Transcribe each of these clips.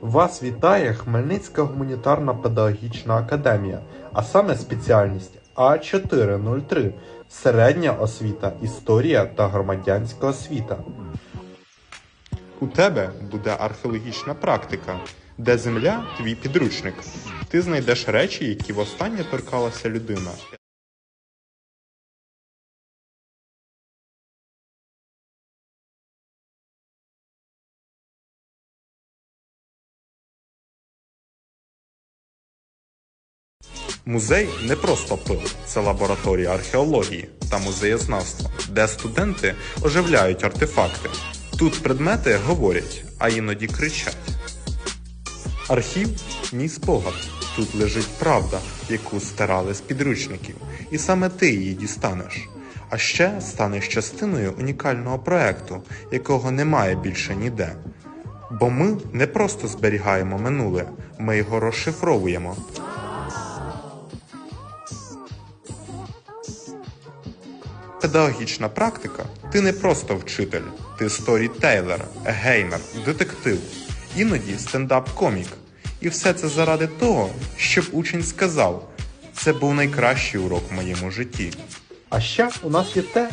Вас вітає Хмельницька гуманітарна педагогічна академія, а саме спеціальність А403 середня освіта, історія та громадянська освіта. У тебе буде археологічна практика, де земля твій підручник. Ти знайдеш речі, які востаннє торкалася людина. Музей не просто пил, це лабораторія археології та музеєзнавства, де студенти оживляють артефакти. Тут предмети говорять, а іноді кричать. Архів мій спогад. Тут лежить правда, яку стирали з підручників, і саме ти її дістанеш. А ще станеш частиною унікального проекту, якого немає більше ніде. Бо ми не просто зберігаємо минуле, ми його розшифровуємо. Педагогічна практика ти не просто вчитель, ти сторітейлер, геймер, детектив, іноді стендап-комік. І все це заради того, щоб учень сказав: це був найкращий урок в моєму житті. А ще у нас є те,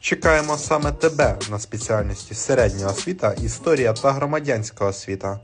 Чекаємо саме тебе на спеціальності середня освіта, історія та громадянська освіта.